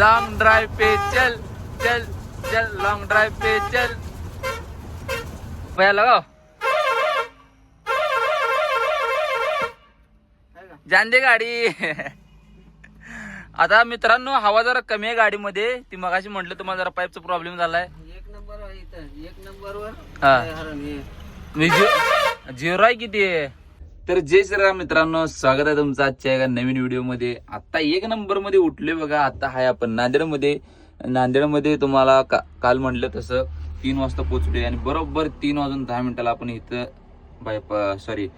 Long drive पे चल चल चल लॉन्ग ड्राइव पे चल। भैया लगाओ। जान दे गाडी। आता मित्रांनो हवा जरा कमी आहे गाडीमध्ये. ती मगाशी म्हटलं तुम्हाला जरा पाईपचा प्रॉब्लेम झालाय. एक नंबर एक नंबरवर हा. हे. झिरो आहे किती? आहे तर जय श्रीराम मित्रांनो स्वागत आहे तुमचं आजच्या एका नवीन व्हिडिओमध्ये. आत्ता एक नंबरमध्ये उठले बघा आता हाय आपण नांदेडमध्ये. नांदेडमध्ये तुम्हाला का- काल म्हटलं तसं तीन वाजता पोहोचलोय आणि बरोबर तीन वाजून दहा मिनिटाला आपण इथं बाय सॉरी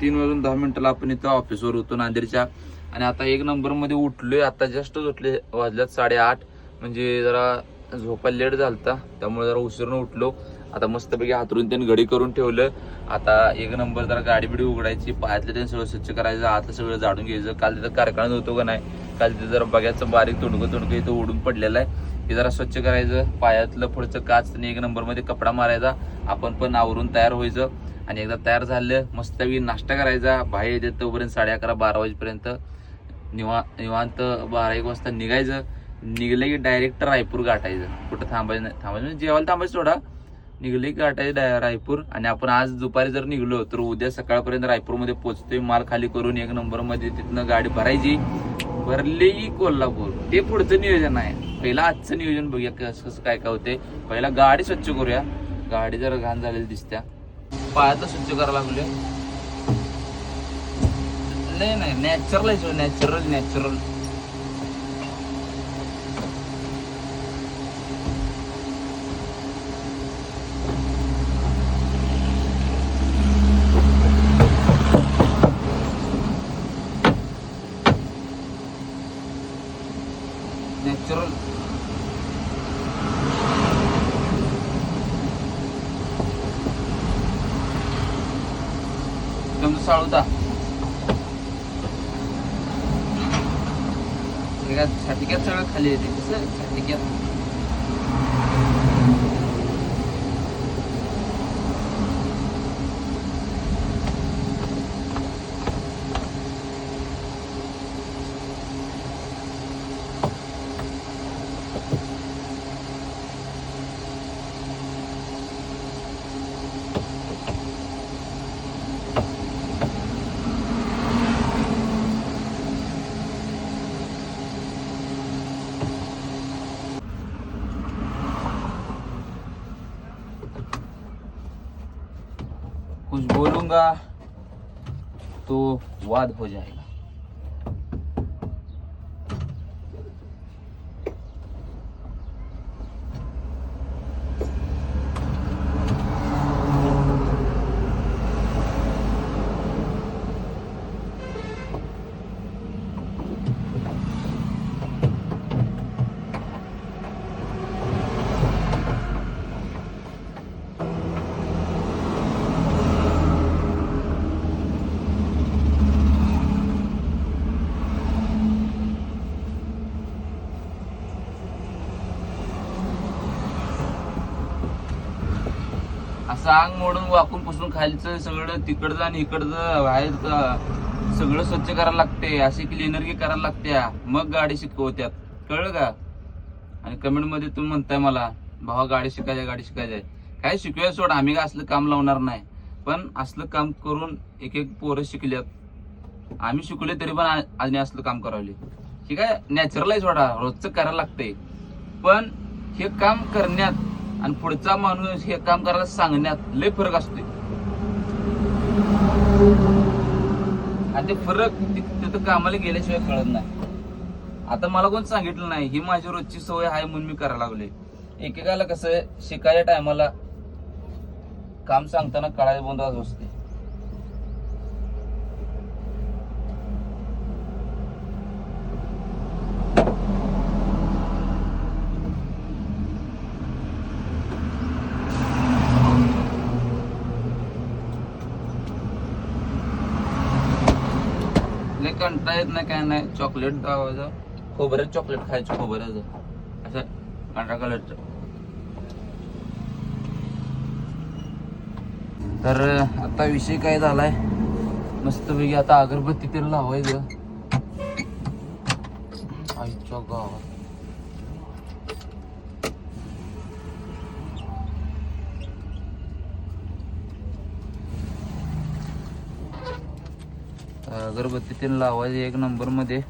तीन वाजून दहा मिनिटाला आपण इथं ऑफिसवर होतो नांदेडच्या. आणि आता एक नंबरमध्ये उठलोय आता जस्टच उठले वाजल्यात साडेआठ. म्हणजे जरा झोपायला लेट झालता त्यामुळे जरा उशिरून उठलो. आता मस्तपैकी हातरून त्यांनी घडी करून ठेवलं. आता एक नंबर जरा गाडी बिडी उघडायची पायातलं त्यांनी सगळं स्वच्छ करायचं आता सगळं जाडून घ्यायचं. काल तिथं कारखाना होतो का नाही? काल तिथं जरा बघायचं बारीक तुणकं तुणकं इथं उडून पडलेलं आहे. ते जरा स्वच्छ करायचं पायातलं पुढचं काच आणि एक नंबरमध्ये कपडा मारायचा. आपण पण आवरून तयार व्हायचं. आणि एकदा तयार झालं मस्तपैकी नाश्ता करायचा. बाहेर येते तोपर्यंत साडे अकरा बारा वाजेपर्यंत. निवा निवांत बारा एक वाजता निघायचं. निघलं की डायरेक्ट रायपूर गाठायचं कुठं थांबायचं नाही. थांबायचं म्हणजे जेवायला थांबायचं थोडा निघले की गाठायचं डाय- रायपूर? आणि आपण आज दुपारी जर निघलो तर उद्या सकाळपर्यंत रायपूरमध्ये पोचतोय माल खाली करून एक नंबरमध्ये तिथनं गाडी भरायची. भरली कोल्हापूर. ते पुढचं नियोजन आहे. पहिला आजचं नियोजन बघूया कसं कसं काय काय होते पहिला गाडी स्वच्छ करूया. गाडी जर घाण झालेली दिसत्या. तर स्वच्छ करायला लागले नाही नाही. नॅचरल आहे नॅचरल नॅचरल नॅचरल तुमचं साळूता एका छाटिक्यात सगळं खाली दूंगा तो वाद हो जाएगा। सांग मोडून वाकून पुसून खालचं सगळं तिकडचं आणि इकडचं बाहेर सगळं स्वच्छ करायला लागते अशी क्लिनर करायला लागते मग गाडी शिकवत्यात. कळलं का? आणि कमेंटमध्ये तुम्ही म्हणताय मला भावा गाडी शिकायची गाडी शिकायची. आहे काय शिकूया सोड आम्ही काय असलं काम लावणार नाही. पण असलं काम करून एक एक पोरं शिकल्यात. आम्ही शिकले तरी पण आ- आणि असलं काम करावले. ठीक आहे नॅचरल आहे रोजचं करायला लागतंय. पण हे काम करण्यात आणि पुढचा माणूस हे काम करायला सांगण्यात लय फरक असतोय. आणि ते फरक तिथं कामाला गेल्याशिवाय कळत नाही. आता मला कोण सांगितलं नाही ही माझी रोजची सवय आहे म्हणून मी करायला लागले एकेकाला कसं शिकायच्या टायमाला काम सांगताना कळायला बंद असते लय कंटाळा येत नाही काय नाही चॉकलेट दावायचं खोबऱ्यात चॉकलेट खायचं खोबऱ्याचं असं पांढऱ्या कलरचं तर आता विषय काय झालाय? मस्तपैकी आता अगरबत्ती तेल लावायचं. आईच्या गावात. अगरबत्ती तीन लावायची एक नंबरमध्ये.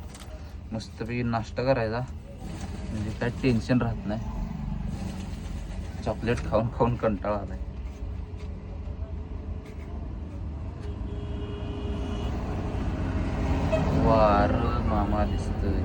मस्तपैकी नाश्ता करायचा. म्हणजे काय टेन्शन राहत नाही. चॉकलेट खाऊन खाऊन कंटाळा आलाय. वार मामा दिसतोय.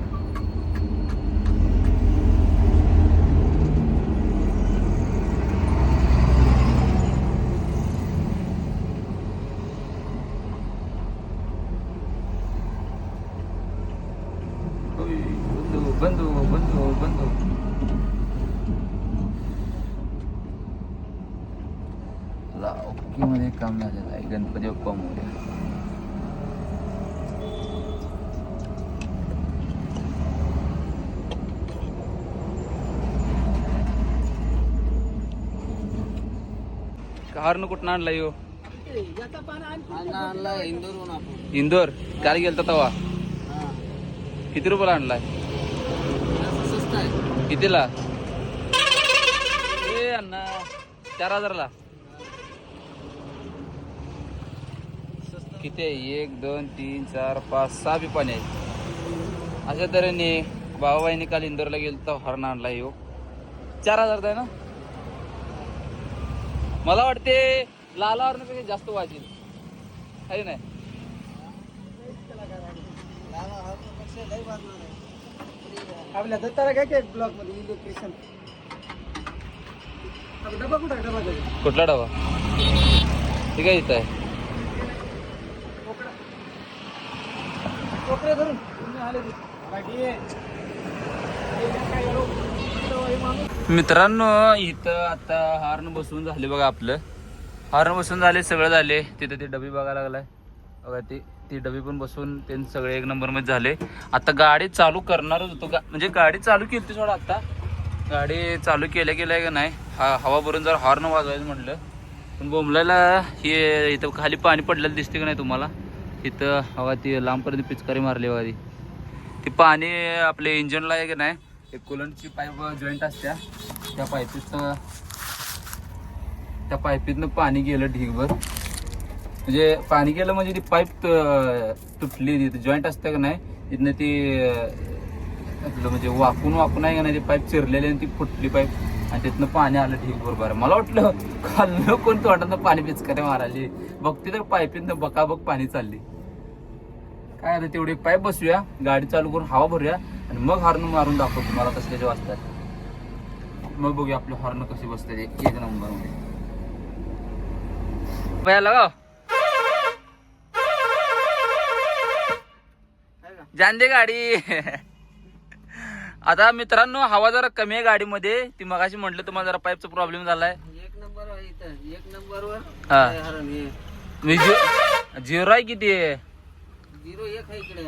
कारनं कुठं आणला यो? अण्णा आणला इंदोरहून आपण. इंदोर? काल गेलता तवा. किती रुपयाला आणलाय? कितीला? ए अण्णा चार हजारला. किती आहे? एक दोन तीन चार पाच सहा बी पाणी आहेत. अशा तऱ्हेने भावाबाईने काल इंदोरला गेलो तर हॉर्न आणला येऊ चार हजार आहे ना. मला वाटते लाला हॉर्नपेक्षा जास्त वाजेल. आहे नाही. आपल्या दत्ताला काय काय ब्लॉकमध्ये इलेक्ट्रिशियन डबा कुठं आहे? डबा? कुठला डबा? ठीक आहे इथं आहे. कोकऱ्या धरून. आले. बाकी मित्रांनो इथं आता हार्न बसून झाले बघा आपलं. हार्न बसून झाले सगळं झाले. तिथं ते डबी बघायला लागलाय. बघा ती ती डबी पण बसून ते सगळे एक नंबरमध्ये झाले. आता गाडी चालू करणारच होतो गा म्हणजे गाडी चालू केली सोडा आता. गाडी चालू केल्या गेल्या का नाही? हा हवा भरून जर हॉर्न वाजवायचं म्हटलं पण बोंबलायला हे इथं खाली पाणी पडलेलं दिसते का नाही तुम्हाला? इथं हवा ती लांबपर्यंत पिचकारी मारली बघा ती. पाणी आपल्या इंजिनला आहे का नाही? एक कुलंटची पाईप जॉईंट असत्या. त्या पाईपीत त्या पाईपीतनं पाणी गेलं ढीगभर. म्हणजे पाणी गेलं म्हणजे ती पाईप तुटली तिथं जॉईंट असतं का नाही तिथनं ती आपलं म्हणजे वाकून वाकून आहे का नाही ती पाईप चिरलेली आणि ती फुटली पाईप. आणि तिथनं पाणी आलं ढीग बरोबर मला वाटलं खाल्लं कोण तोंडानं पाणी पिचकाऱ्या मारायली. बघते तर पाईपीतनं बकाबक पाणी चालली. काय आता तेवढी पाईप बसूया गाडी चालू करून हवा भरूया. आणि मग हॉर्न मारून दाखवतो मला कसले कसे वाजतात मग बघूया आपले हॉर्न कसे बसतात एक एक नंबरमध्ये. भैया? जान दे गाडी. आता मित्रांनो हवा जरा कमी आहे गाडीमध्ये. ती मगाशी म्हटलं तुम्हाला जरा पाईपचा प्रॉब्लेम झालाय. एक नंबर एक नंबरवर झिरो आहे किती? आहे झिरो एक आहे इकडे.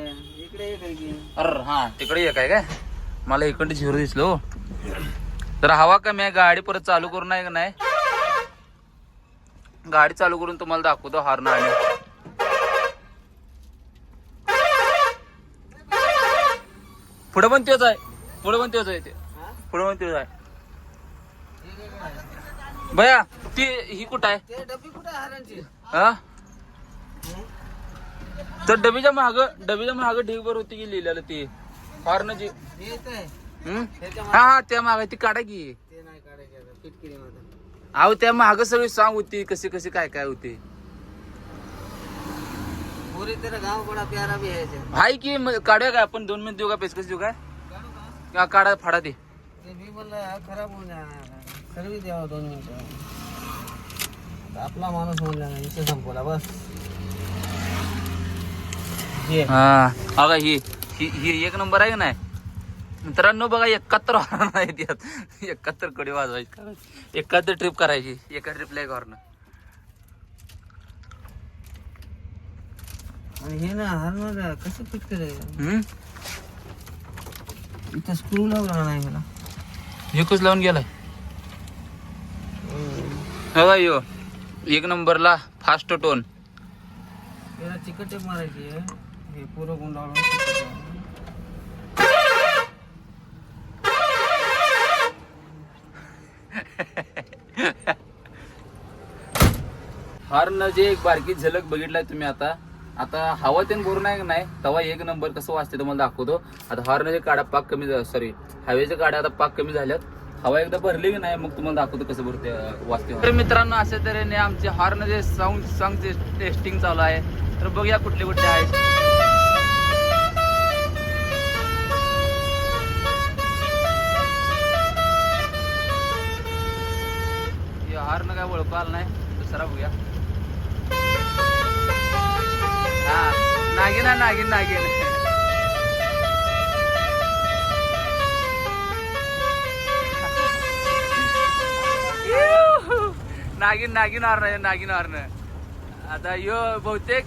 इकडे एक आहे की? अरे हा तिकडे एक आहे काय? मला इकडे झिरो दिसलो हो. जरा हवा कमी आहे गाडी परत चालू करून आहे का नाही? गाडी चालू करून तुम्हाला दाखवतो हॉर्न आणि पुढे पण तेच आहे पुढे पण तेच आहे ते? पुढे पण तेच आहे. भया ती ही कुठं आहे? हा? तर डबीच्या माग डबीच्या माग ढीगभर होती की लिहिलेलं ते. हॉर्नची हा हा त्या माग ती काढा की. अहो त्या माग सगळी सांग होती कशी कशी काय काय होते. गाव हाय की काढूया काय आपण? दोन मिनिट देऊ का? पेचकस देऊ काय? का? काढा फाडा ते मी खराब होऊन जाणार दोन आपला माणूस म्हणला ना इथे संपवला बस. हा. बघा ही ही एक नंबर आहे का नाही? मित्रांनो बघा एकाहत्तर हॉर्न आहे त्यात. एकाहत्तरकडे वाजवायची. एकाहत्तर ट्रिप करायची. एका ट्रिपला एक हॉर्न हे ना हार कसं फिट करायचं इथं स्क्रू लावला नाही मला. एकच लावून गेलाय. बघा यो एक नंबरला फास्ट टोन चिकट मारायची हे पुरं गुंडाळून हॉर्न जे एक बारकी झलक बघितलाय तुम्ही आता. आता हवा ते भरून नाही? तवा एक नंबर कसं वाचते तुम्हाला दाखवतो. आता हॉर्न जे काढा पाक कमी सॉरी हवेचे काढा आता पाक कमी झाल्यात. हवा एकदा भरली की नाही मग तुम्हाला दाखवतो कसं भरते वाचते तर मित्रांनो अशा तऱ्हेने आमचे हॉर्न जे साऊंड सॉंग टेस्टिंग चालू आहे. तर बघूया कुठले कुठले आहेत. ओळखू आला नाही दुसरा बघूया. हा नागिन नागिन नागिन. नागिन नागिन हॉर्न नागिन हॉर्न. आता यो बहुतेक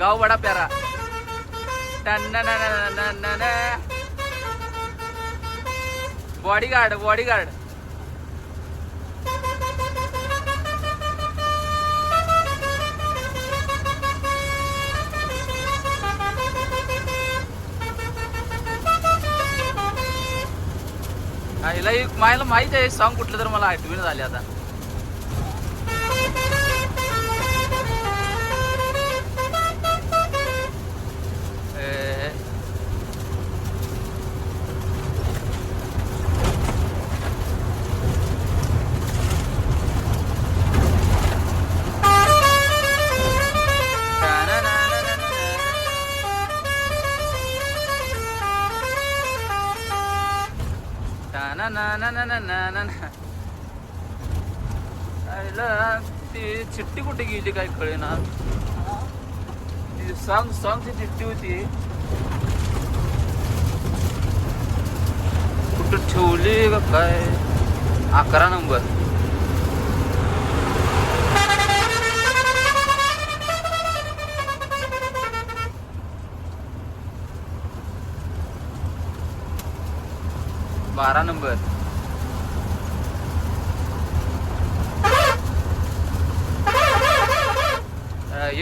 गाव बडा प्यारा. बॉडीगार्ड बॉडीगार्ड हिला एक मायला माहीत आहे सॉन्ग कुठलं तर मला आठवण झाली आता. चिठ्ठी कुठे गेली काय कळेना? ती सांग सॉंगची चिठ्ठी होती. कुठं ठेवली का काय? अकरा नंबर. बारा नंबर.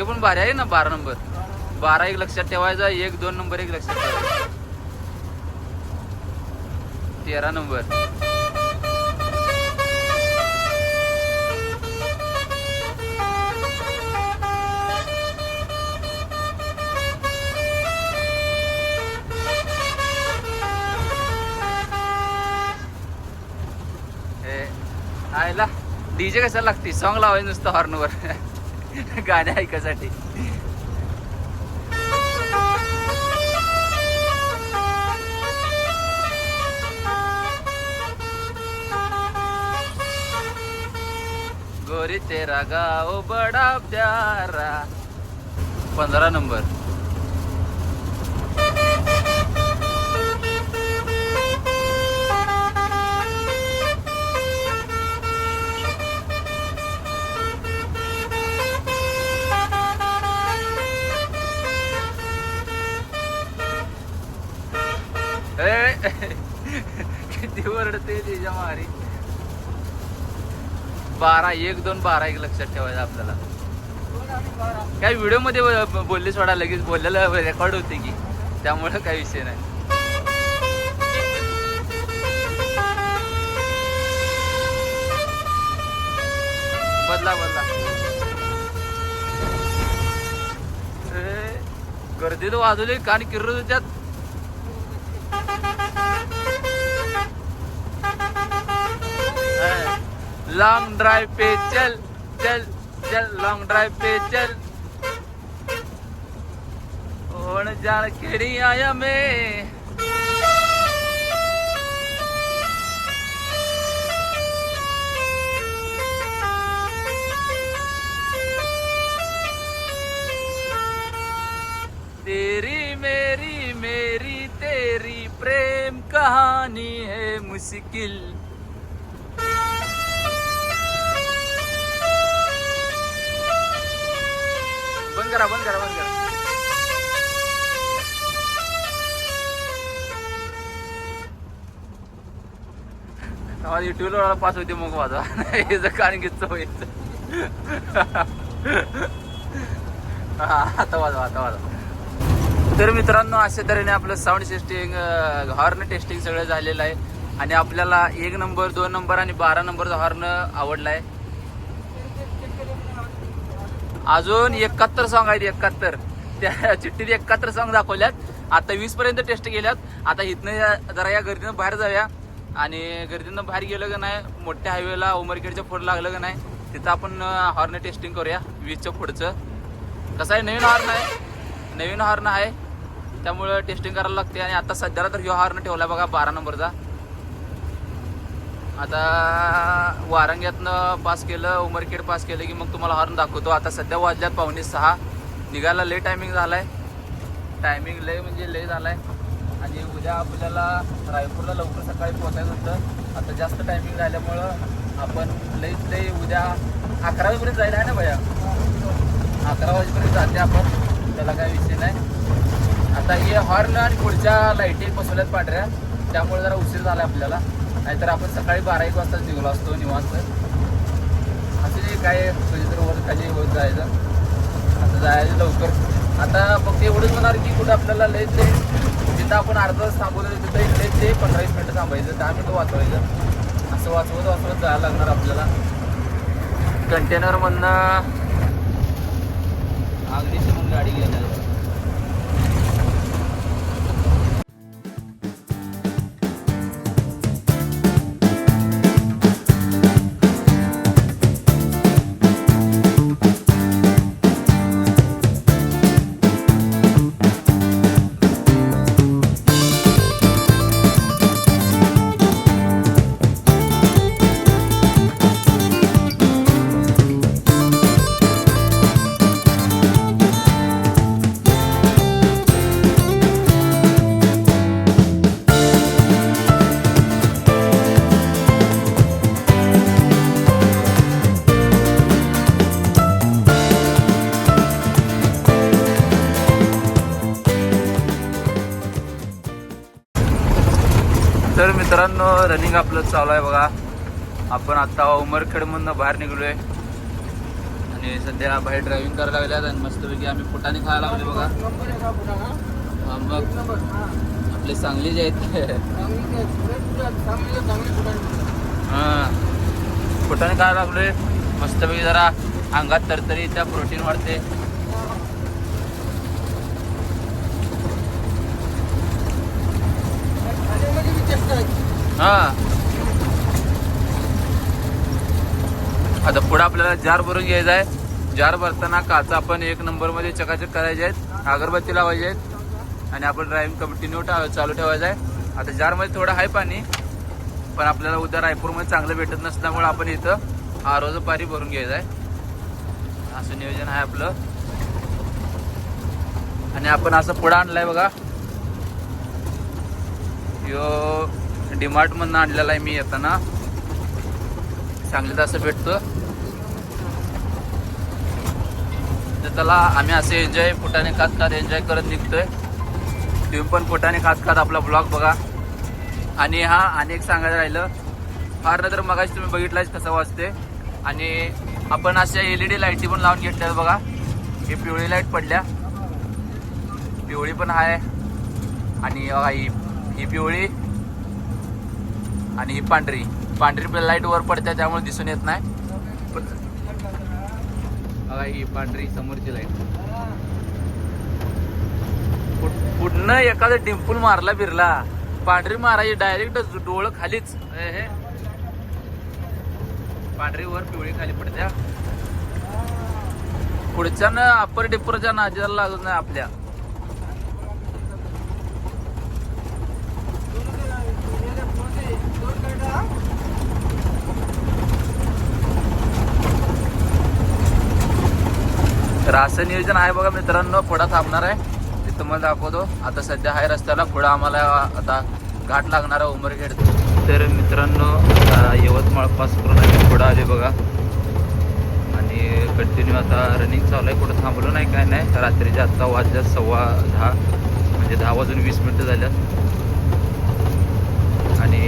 हे पण भारी आहे ना बारा नंबर. बारा एक लक्षात ठेवायचा एक दोन नंबर एक लक्षात ठेवायचा. तेरा नंबर. आयला डीजे कशाला लागते? सॉंग लावायचं नुसतं हॉर्नवर गाणे ऐकायसाठी. गोरी तेरा गाव बडा प्यारा. पंधरा नंबर. किती ओरडते तिच्या मारी. बारा एक दोन बारा एक लक्षात ठेवायचं आपल्याला. काय व्हिडिओमध्ये बोलले सोडा लगेच बोललेलं रेकॉर्ड होते की. त्यामुळे काही विषय नाही. बदला बदला. गर्दी गर्दीत वाजवले कान किर्रत होत्यात लॉन्ग ड्राइव पे चल चल चल लॉन्ग ड्राइव पे चल ਹੁਣ ਜਾਣ ਕਿਹੜੀ ਆਇਆ ਮੈਂ तेरी मेरी मेरी तेरी प्रेम कहानी है मुश्किल बंद करा बंद करा बंद करा. आवाज युट्यूबला पास होते मग माझा. याचं कारण की व्हायचं आता वाजवा आता वाजवा. तर मित्रांनो अशा तऱ्हेने आपलं साऊंड सिस्टिंग हॉर्न टेस्टिंग सगळं झालेलं आहे. आणि आपल्याला एक नंबर दोन नंबर आणि बारा नंबरचा हॉर्न आवडलाय. अजून एकाहत्तर सॉंग आहेत एकाहत्तर. त्या चिठ्ठीत एकाहत्तर सॉंग दाखवल्यात. आता वीस पर्यंत टेस्ट केल्यात. आता इथनं या- जरा या गर्दीनं बाहेर जाऊया. आणि गर्दीनं बाहेर गेलं का नाही मोठ्या हायवेला उमरखेडच्या फोड लागलं का नाही तिथं आपण हॉर्न टेस्टिंग करूया वीसच्या पुढचं. कसं आहे नवीन हॉर्न आहे. नवीन हॉर्न आहे. त्यामुळं टेस्टिंग करायला लागते आणि आता सध्याला तर ह्यो हॉर्न ठेवला बघा बारा नंबरचा आता वारंग्यातनं पास केलं उमरखेड पास केलं की मग तुम्हाला हॉर्न दाखवतो. आता सध्या वाजल्यात पावणे सहा. निघायला लय टायमिंग झालाय. टायमिंग लय म्हणजे लय झालाय. आणि उद्या आपल्याला रायपूरला लवकर सकाळी पोहोचायचं होतं. आता जास्त टायमिंग झाल्यामुळं आपण लईच लई उद्या अकरा वाजेपर्यंत जायला आहे ना भैया? अकरा वाजेपर्यंत जाते आपण. त्याला काही विषय नाही. आता हे हॉर्न आणि पुढच्या लाईटी बसवल्यात पांढऱ्या. त्यामुळे जरा उशीर झाला आपल्याला. नाहीतर आपण सकाळी बारा एक वाजताच निघलो असतो निवांत. असं जे काय तर वर खाली होत जायचं. आता जायचं लवकर. आता फक्त एवढंच होणार की कुठं आपल्याला लय ते जिथं आपण अर्धा तास थांबवलं तिथं लय ते पंधरा वीस थांबायचं दहा मिनटं वाचवायचं. असं वाचवत वाचवत जायला लागणार आपल्याला. कंटेनरमधनं अगदीच म्हणून गाडी घेणार मित्रांनो रनिंग आपलं चालू आहे बघा. आपण आता उमरखेडमधनं बाहेर निघलोय. आणि सध्या बाहेर ड्रायव्हिंग करायला लागल्यात आणि मस्तपैकी आम्ही फुटाने खायला लागले बघा. मग आपले सांगली जे आहेत. हां फुटाने खायला लागलोय. मस्तपैकी जरा अंगात तरतरी त्या प्रोटीन वाढते. हा. आता पुढे आपल्याला जार भरून घ्यायचा आहे. जार भरताना काचा आपण एक नंबरमध्ये चकाचक करायचे आहेत. अगरबत्ती लावायची आहेत. आणि आपण ड्रायव्हिंग कंटिन्यू चालू ठेवायचं आहे. आता जारमध्ये थोडं आहे पाणी पण आपल्याला उद्या रायपूरमध्ये चांगलं भेटत नसल्यामुळे आपण इथं आरोज पारी भरून घ्यायचं आहे. असं नियोजन आहे आपलं. आणि आपण असं पुढं आणलंय बघा. यो डीमार्ट मधनं आणलेला आहे मी येताना. सांगलीत असं भेटतो तर त्याला आम्ही असे एन्जॉय फुटाने खात खात एन्जॉय करत निघतोय. तुम्ही पण फुटाने खात खात आपला ब्लॉग बघा. आणि हा आणि एक सांगायचं राहिलं फार तर मगाशी तुम्ही बघितलाच कसं वाजते आणि आपण अशा एल ई डी लाईटी पण लावून घेतल्या बघा. ही पिवळी लाइट पडल्या. पिवळी पण आहे. आणि ही पिवळी. आणि ही पांढरी. पांढरी लाइट वर पडते त्यामुळे दिसून येत नाही. बघा ही पांढरी समोरची लाइट पुढनं एखादा डिंपल मारला बिरला. पांढरी मारायची डायरेक्ट डोळं खालीच. हे. पांढरी वर पिवळी खाली पडत्या पुढच्यानं अप्पर डिप्परच्या नाजीला लागत नाही आपल्या. तर असं नियोजन आहे बघा मित्रांनो पुढं थांबणार आहे. ते तुम्हाला दाखवतो. आता सध्या आहे रस्त्याला पुढं आम्हाला आता घाट लागणार आहे उमरखेड. तर मित्रांनो यवतमाळ पास करून आम्ही पुढं आले बघा. आणि कंटिन्यू आता रनिंग चालू आहे. कुठं थांबलो नाही काय नाही. रात्रीच्या आत्ता वाजल्या सव्वा दहा म्हणजे दहा वाजून वीस मिनटं झाल्यात आणि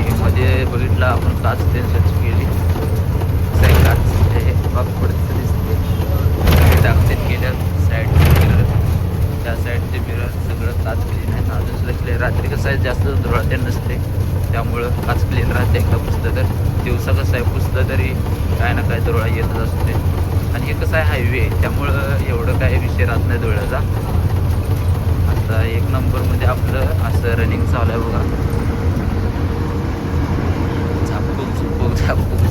मध्ये आपण काच ते स्वच्छ केली. साईड काच हे बघ पुढचं दिसते. टाकते केल्या साईडचे मिरर त्या साईडचे मिरर सगळं काच क्लीन आहे. अजून दुसरं क्लिअर रात्री कसं आहे जास्त धुळाटे नसते. त्यामुळं काच क्लीन राहते एकदा पुसलं तर दिवसा कसं आहे पुसलं तरी काय ना काय धुळा येतच असते. आणि हे कसं आहे हायवे त्यामुळं एवढं काय विषय राहत नाही धुळ्याचा. आता एक नंबरमध्ये आपलं असं रनिंग चालू आहे बघा. झापूक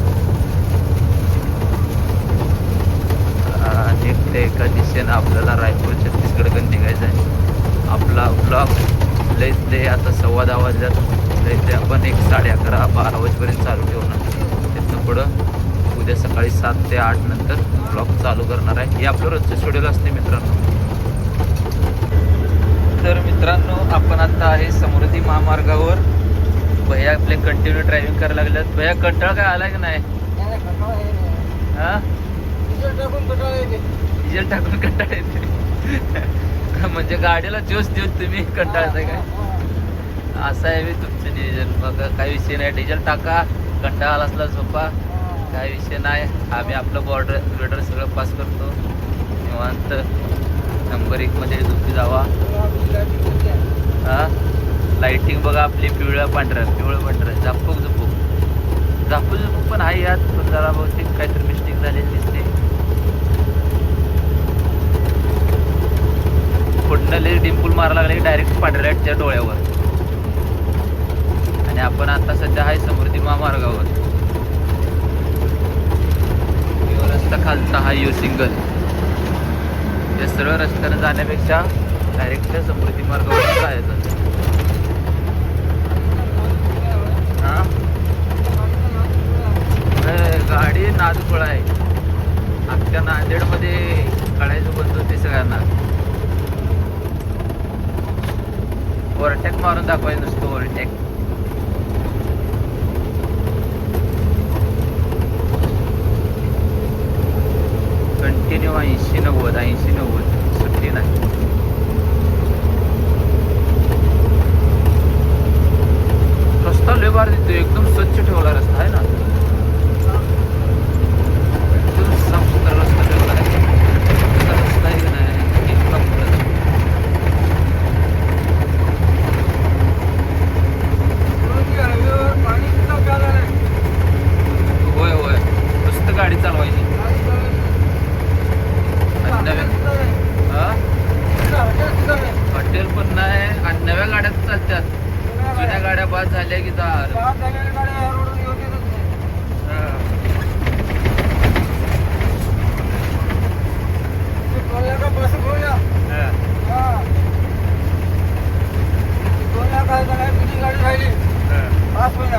एका दिशेनं आपल्याला रायपूर छत्तीसगडकडे निघायचं आहे. आपला ब्लॉग लयच ते आता सव्वा दहा वाजल्यात. लय ते आपण एक साडे अकरा बारा वाजेपर्यंत चालू ठेवणार. तिथनं पुढं उद्या सकाळी सात ते आठ नंतर ब्लॉग चालू करणार आहे. हे आपलं रोजचं शेड्यूल असते मित्रांनो. तर मित्रांनो आपण आता आहे समृद्धी महामार्गावर. भैया आपले कंटिन्यू ड्रायव्हिंग करायला लागल्यात भैया कंटाळ काय आलाय की नाही. हा? डिझेल टाकून कंटाळा येते. डिझेल म्हणजे गाडीला जोश देऊन तुम्ही कंटाळताय काय? असं आहे मी तुमचं नियोजन. मग काही विषय नाही. डिझेल टाका. कंटाळा आला असला झोपा. काही विषय नाही. आम्ही आपलं बॉर्डर बिर्डर सगळं पास करतो. निवांत. नंबर एक मध्ये झोपी जावा. हा? लाईटिंग बघा आपली पिवळ्या पांढऱ्या पिवळं पांढऱ्या झापूक झुपूक. झापूक झुपूक पण आहे यात पण जरा बहुतेक काहीतरी मिस्टेक झालेली दिसते. पुढनं डिंपूल मारा लागले डायरेक्ट पांढऱ्या लाईटच्या डोळ्यावर. आणि आपण आता सध्या आहे समृद्धी महामार्गावर. रस्ता खालचा हा यू सिंगल या सरळ रस्त्यानं जाण्यापेक्षा डायरेक्ट समृद्धी मार्गावर जायचं हा अरे, गाडी नादखोळ आहे. अख्ख्या नांदेडमध्ये काढायचं बंद होते सगळ्यांना. ओव्हरटेक मारून दाखवायचं नसतो ओव्हरटेक. कंटिन्यू ऐंशी नव्वद ऐंशी नव्वद. सुट्टी नाही. रस्ता लय बार देतो एकदम स्वच्छ ठेवला रस्ता आहे ना एकदम साफ सुथरा रस्ता ठेवला आहे असा रस्ता आहे की नाही एकदम खरंच. पाणी सुद्धा प्यायला नाही. होय होय नुसतं गाडी चालवायची पाणी प्यायला नाही. आणि नव्या सुद्धा नाही. हा? सुद्धा हॉटेल सुद्धा नाही. हॉटेल पण नाही आणि नव्या गाड्यात चालतात जुन्या गाड्या बाद झाल्या की दार पाच झालेल्या गाड्या या रोडवर येऊ देतच नाही. ते दोन लाखा बस घेऊया. हा. ते दोन लाख आहे का नाही, तुझी गाडी राहिली. पाच होईना.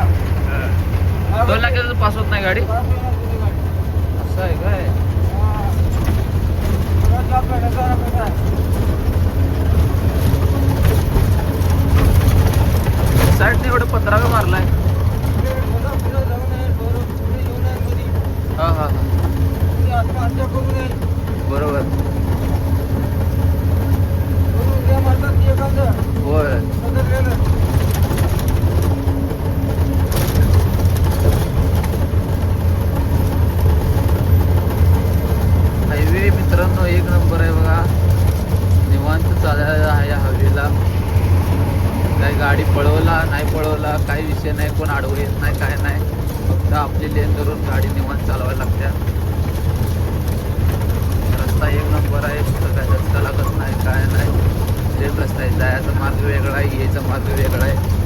हा, दोन लाखाचं पास होत नाही गाडी पाच होईना तुझी गाडी. असं आहे काय हा. परत जा आपल्या डोक्याला पैसा आहे. साईडने एवढं पत्रागा मारलाय कधी. हा हा हा कधी आत्महत्या करू नये. बरोबर करून उद्या म्हणतात की एखादं होय बदललेलं. हायवे मित्रांनो एक नंबर आहे बघा निवांत चालायला आहे या हवेला काही गाडी पळवला नाही पळवला काही विषय नाही कोण आडवं येत नाही काय नाही फक्त आपली लेन धरून गाडी निवांत चालवायला लागत्या रस्ता एक नंबर आहे कुठं काय रस्ता लागत नाही काय नाही सेम रस्ता आहे जायचा मार्ग वेगळा आहे यायचा मार्ग वेगळा आहे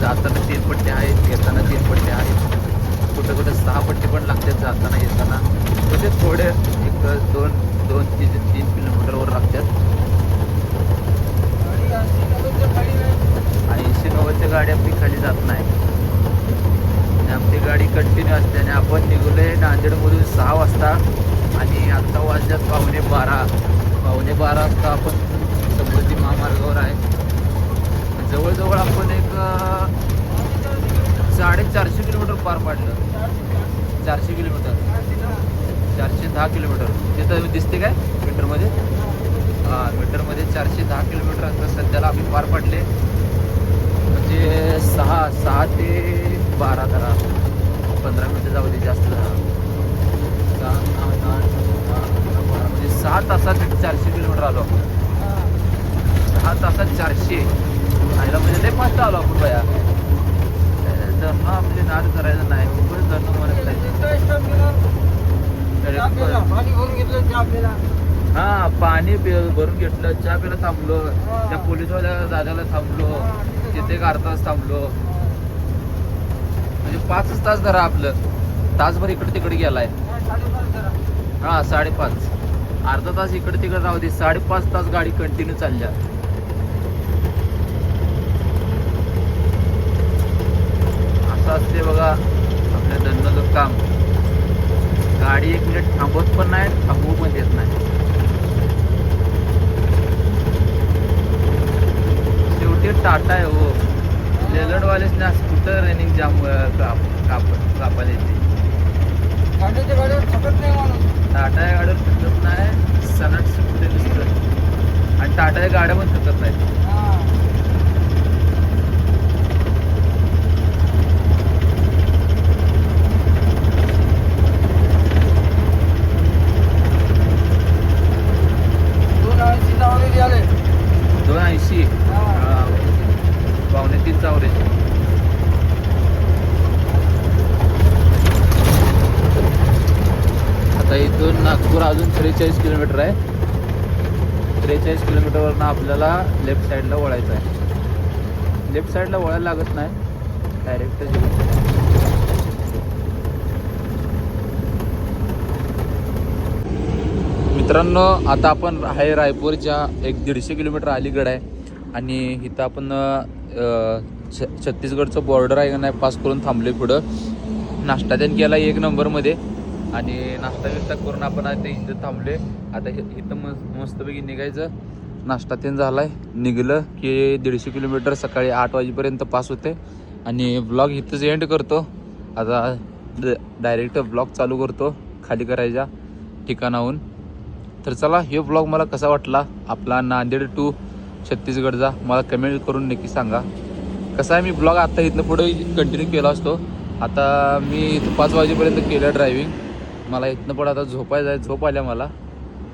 जाताना तीन पट्टे आहेत येताना तीन पट्टे आहेत कुठं कुठं सहा पट्टे पण लागतात जाताना येताना म्हणजे थोडे एक दोन दोन तीन तीन किलोमीटरवर लागतात गाडी ऐंशी नव्वदच्या खाली नाही. ऐंशी नव्वदच्या गाडी आपली खाली जात नाही आणि आपली गाडी कंटिन्यू असते आणि आपण निघलोय नांदेडमधून सहा वाजता आणि आत्ता वाजल्यात पावणे बारा पावणे बारा वाजता आपण समृद्धी महामार्गावर आहे जवळजवळ आपण एक अं, साडेचारशे किलोमीटर पार पाडलं चारशे किलोमीटर चारशे दहा किलोमीटर तिथं दिसते काय? मीटरमध्ये? हां मीटरमध्ये चारशे दहा किलोमीटर आता सध्याला आम्ही पार पडले. म्हणजे सहा सहा ते बारा धरा पंधरा मिनटं जाऊ दे जास्त धरा सहा, दहा, बारा. म्हणजे सहा तासात चारशे किलोमीटर आलो आपण. सहा तासात चारशे. आईला म्हणजे लय फास्ट आलो आपण बया धरणं आपले नाद करायचं नाही. खूपच धरणं नाही हा पाणी भरून घेतलं चहा प्यायला थांबलो. त्या पोलीसवाल्या दादाला थांबलो. तिथे एक अर्धा तास थांबलो. म्हणजे पाचच तास धरा आपलं. तासभर इकडे तिकडे गेलाय. हा. हा साडेपाच. अर्धा तास इकडे तिकडे राहू दे. साडेपाच तास गाडी कंटिन्यू चालल्या. असं असते बघा. आपल्या धंद्याचं काम. गाडी एक मिनिट थांबवत पण नाही थांबवू पण देत नाही शेवटी टाटा आहे हो. लेलडवालेच ना स्कूटर रनिंग जाम काप काप कापायला येते. गाडीच्या गाडीवर थकत नाही माणूस. टाटा या गाड्यावर थकत नाही सनट सुटते नुसतं आणि टाटा या गाड्या पण थकत नाहीत हा. दोन ऐंशी लावलेली आले दोन ऐंशी हा. पावणे तीन चावरे आता इथून नागपूर अजून त्रेचाळीस किलोमीटर आहे. त्रेचाळीस किलोमीटरवरनं आपल्याला लेफ्ट साईडला वळायचं आहे. लेफ्ट साईडला वळायला लागत नाही. डायरेक्ट मित्रांनो आता आपण आहे रायपूरच्या एक दीडशे किलोमीटर अलीकडे आहे. आणि इथं आपण छ छत्तीसगडचं बॉर्डर आहे का नाही पास करून थांबले पुढं. नाश्ता त्यांनी केला एक नंबरमध्ये. आणि नाश्ता बिस्ता करून आपण आता इथं थांबले आता इथं मस्त मस्तपैकी निघायचं. नाश्ता तेन झाला आहे निघलं की दीडशे किलोमीटर सकाळी आठ वाजेपर्यंत पास होते. आणि ब्लॉग इथंच एंड करतो. आता डायरेक्ट ब्लॉग चालू करतो. खाली करायच्या ठिकाणाहून. तर चला हे ब्लॉग मला कसा वाटला? आपला नांदेड टू छत्तीसगडचा मला कमेंट करून नक्की सांगा. कसा आहे मी ब्लॉग आता इथनं पुढे कंटिन्यू केला असतो. आता मी इथं पाच वाजेपर्यंत केलं ड्रायव्हिंग मला इथनं पण आता झोपायचं आहे झोप आल्या मला.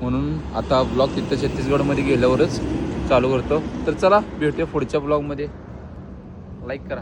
म्हणून आता ब्लॉग तिथं छत्तीसगडमध्ये गेल्यावरच चालू करतो. तर चला भेटूया पुढच्या ब्लॉगमध्ये लाईक करा.